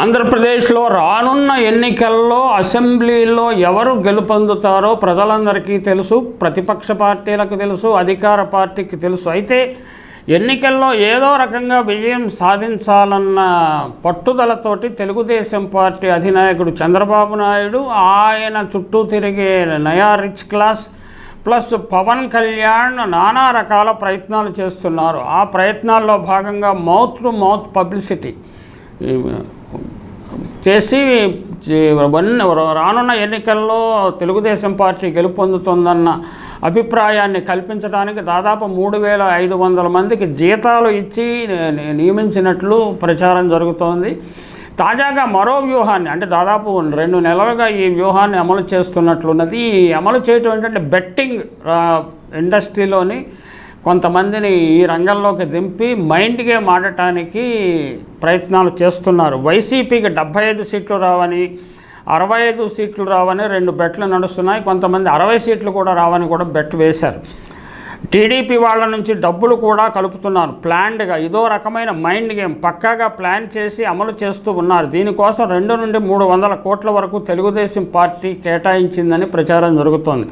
ఆంధ్రప్రదేశ్లో రానున్న ఎన్నికల్లో అసెంబ్లీలో ఎవరు గెలుపొందుతారో ప్రజలందరికీ తెలుసు ప్రతిపక్ష పార్టీలకు తెలుసు అధికార పార్టీకి తెలుసు. అయితే ఎన్నికల్లో ఏదో రకంగా విజయం సాధించాలన్న పట్టుదలతోటి తెలుగుదేశం పార్టీ అధినాయకుడు చంద్రబాబు నాయుడు ఆయన చుట్టూ తిరిగే నయా rich class plus Pawan Kalyan నానా రకాల ప్రయత్నాలు చేస్తున్నారు. ఆ ప్రయత్నాల్లో భాగంగా మౌత్ టు మౌత్ పబ్లిసిటీ. చేసి వన్- రానున్న ఎన్నికల్లో తెలుగుదేశం పార్టీ గెలుపొందుతుందన్న అభిప్రాయాన్ని కల్పించడానికి దాదాపు మూడు వేల ఐదు వందల మందికి జీతాలు ఇచ్చి నియమించినట్లు ప్రచారం జరుగుతోంది. తాజాగా మరో వ్యూహాన్ని అంటే దాదాపు రెండు నెలలుగా ఈ వ్యూహాన్ని అమలు చేస్తున్నట్లున్నది. ఈ అమలు చేయటం ఏంటంటే బెట్టింగ్ ఇండస్ట్రీలోని కొంతమందిని ఈ రంగంలోకి దింపి మైండ్ గేమ్ ఆడటానికి ప్రయత్నాలు చేస్తున్నారు. వైసీపీకి డెబ్బై ఐదు సీట్లు రావని అరవై ఐదు సీట్లు రావని రెండు బెట్లు నడుస్తున్నాయి. కొంతమంది అరవై సీట్లు కూడా రావని కూడా బెట్ వేశారు. టీడీపీ వాళ్ళ నుంచి డబ్బులు కూడా కలుపుతున్నారు. ప్లాన్డ్గా ఇదో రకమైన మైండ్ గేమ్ పక్కాగా ప్లాన్ చేసి అమలు చేస్తూ ఉన్నారు. దీనికోసం రెండు నుండి మూడు వందల కోట్ల వరకు తెలుగుదేశం పార్టీ కేటాయించిందని ప్రచారం జరుగుతోంది.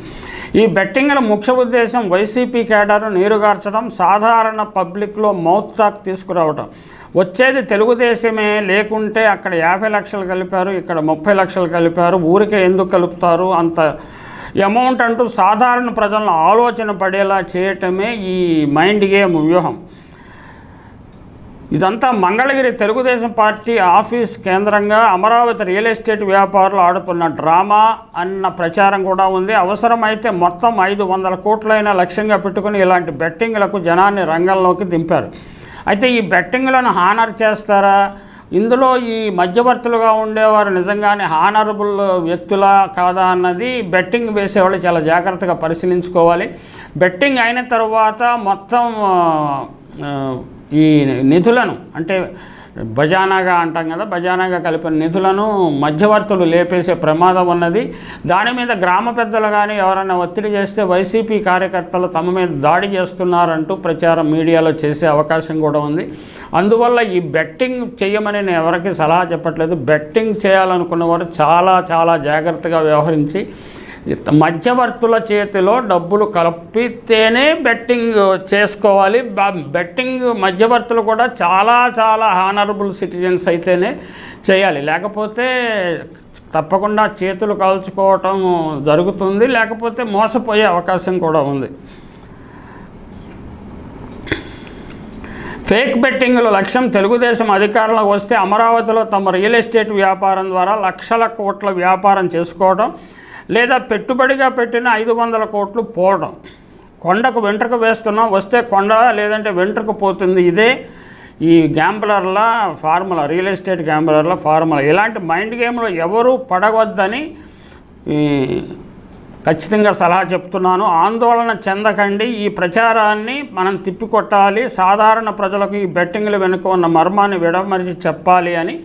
ఈ బెట్టింగ్ల ముఖ్య ఉద్దేశం వైసీపీ కేడర్ను నీరుగార్చడం సాధారణ పబ్లిక్లో మౌత్ టాక్ తీసుకురావడం వచ్చేది తెలుగుదేశమే లేకుంటే అక్కడ యాభై లక్షలు కలిపారు ఇక్కడ ముప్పై లక్షలు కలిపారు ఊరికే ఎందుకు కలుపుతారు అంత అమౌంట్ అంటూ సాధారణ ప్రజలను ఆలోచన పడేలా చేయటమే ఈ మైండ్ గేమ్ వ్యూహం. ఇదంతా మంగళగిరి తెలుగుదేశం పార్టీ ఆఫీస్ కేంద్రంగా అమరావతి రియల్ ఎస్టేట్ వ్యాపారులు ఆడుతున్న డ్రామా అన్న ప్రచారం కూడా ఉంది. అవసరమైతే మొత్తం ఐదు వందల కోట్లైన లక్ష్యంగా పెట్టుకుని ఇలాంటి బెట్టింగ్లకు జనాన్ని రంగంలోకి దింపారు. అయితే ఈ బెట్టింగ్లను హానర్ చేస్తారా? ఇందులో ఈ మధ్యవర్తులుగా ఉండేవారు నిజంగానే హానరబుల్ వ్యక్తులా కాదా అన్నది బెట్టింగ్ వేసేవాళ్ళు చాలా జాగ్రత్తగా పరిశీలించుకోవాలి. బెట్టింగ్ అయిన తర్వాత మొత్తం ఈ నిధులను అంటే బజానాగా అంటాం కదా బజానాగా కలిపిన నిధులను మధ్యవర్తులు లేపేసే ప్రమాదం ఉన్నది. దాని మీద గ్రామ పెద్దలు కానీ ఎవరైనా ఒత్తిడి చేస్తే వైసీపీ కార్యకర్తలు తమ మీద దాడి చేస్తున్నారంటూ ప్రచారం మీడియాలో చేసే అవకాశం కూడా ఉంది. అందువల్ల ఈ బెట్టింగ్ చేయమని నేను ఎవరికి సలహా చెప్పట్లేదు. బెట్టింగ్ చేయాలనుకున్న వారు చాలా చాలా జాగ్రత్తగా వ్యవహరించి మధ్యవర్తుల చేతిలో డబ్బులు కలిపితేనే బెట్టింగ్ చేసుకోవాలి. బ- బెట్టింగ్ మధ్యవర్తులు కూడా చాలా చాలా హానరబుల్ సిటిజన్స్ అయితేనే చేయాలి. లేకపోతే తప్పకుండా చేతులు కాల్చుకోవటం జరుగుతుంది. లేకపోతే మోసపోయే అవకాశం కూడా ఉంది. ఫేక్ బెట్టింగ్ల లక్ష్యం తెలుగుదేశం అధికారంలోకి వస్తే అమరావతిలో తమ రియల్ ఎస్టేట్ వ్యాపారం ద్వారా లక్షల కోట్ల వ్యాపారం చేసుకోవడం లేదా పెట్టుబడిగా పెట్టిన ఐదు వందల కోట్లు పోవడం. కొండకు వెంట్రుకు వేస్తున్నాం వస్తే కొండ లేదంటే వెంట్రుక పోతుంది. ఇదే ఈ గ్యాంబులర్ల ఫార్ములా రియల్ ఎస్టేట్ గ్యాంబులర్ల ఫార్ములా. ఇలాంటి మైండ్ గేమ్లో ఎవరు పడవద్దని ఖచ్చితంగా సలహా చెప్తున్నాను. ఆందోళన చెందకండి. ఈ ప్రచారాన్ని మనం తిప్పికొట్టాలి. సాధారణ ప్రజలకు ఈ బెట్టింగ్లు వెనుక ఉన్న మర్మాన్ని విడమరిచి చెప్పాలి అని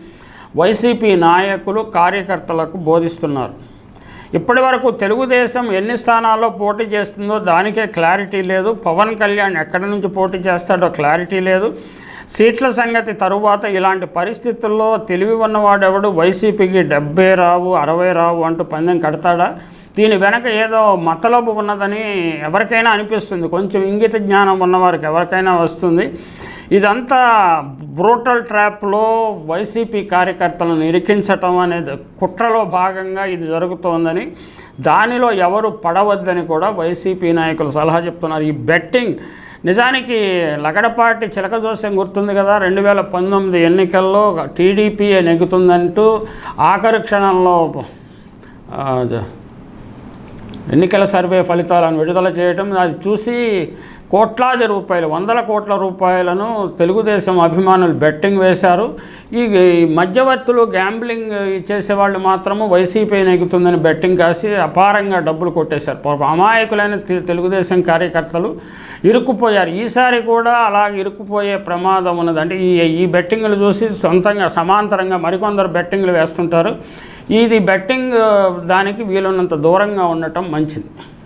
వైసీపీ నాయకులు కార్యకర్తలకు బోధిస్తున్నారు. ఇప్పటి వరకు తెలుగుదేశం ఎన్ని స్థానాల్లో పోటీ చేస్తుందో దానికే క్లారిటీ లేదు. పవన్ కళ్యాణ్ ఎక్కడి నుంచి పోటీ చేస్తాడో క్లారిటీ లేదు. సీట్ల సంగతి తరువాత ఇలాంటి పరిస్థితుల్లో తెలివి ఉన్నవాడెవడు? వైసీపీకి డెబ్బై రావు అరవై రావు అంటూ పందెం కడతాడా? దీని వెనక ఏదో మతలోపు ఉన్నదని ఎవరికైనా అనిపిస్తుంది. కొంచెం ఇంగిత జ్ఞానం ఉన్నవారికి ఎవరికైనా వస్తుంది. ఇదంతా బ్రూటల్ ట్రాప్లో వైసీపీ కార్యకర్తలను ఇరికించటం అనేది కుట్రలో భాగంగా ఇది జరుగుతోందని దానిలో ఎవరు పడవద్దని కూడా వైసీపీ నాయకులు సలహా చెప్తున్నారు. ఈ బెట్టింగ్ నిజానికి లగడపాటి చిలక జోస్యం గుర్తుంది కదా రెండు వేల పంతొమ్మిది ఎన్నికల్లో టీడీపీ నెగ్గుతుందంటూ ఆఖరి క్షణంలో ఎన్నికల సర్వే ఫలితాలను విడుదల చేయడం అది చూసి కోట్లాది రూపాయలు వందల కోట్ల రూపాయలను తెలుగుదేశం అభిమానులు బెట్టింగ్ వేశారు. ఈ మధ్యవర్తులు గ్యాంబ్లింగ్ చేసేవాళ్ళు మాత్రము వైసీపీ నెగ్గుతుందని బెట్టింగ్ కాసి అపారంగా డబ్బులు కొట్టేశారు. అమాయకులైన తెలుగుదేశం కార్యకర్తలు ఇరుక్కుపోయారు. ఈసారి కూడా అలా ఇరుక్కుపోయే ప్రమాదం ఉన్నది. అంటే ఈ ఈ బెట్టింగ్లు చూసి సొంతంగా సమాంతరంగా మరికొందరు బెట్టింగ్లు వేస్తుంటారు. ఇది బెట్టింగ్ దానికి వీలున్నంత దూరంగా ఉండటం మంచిది.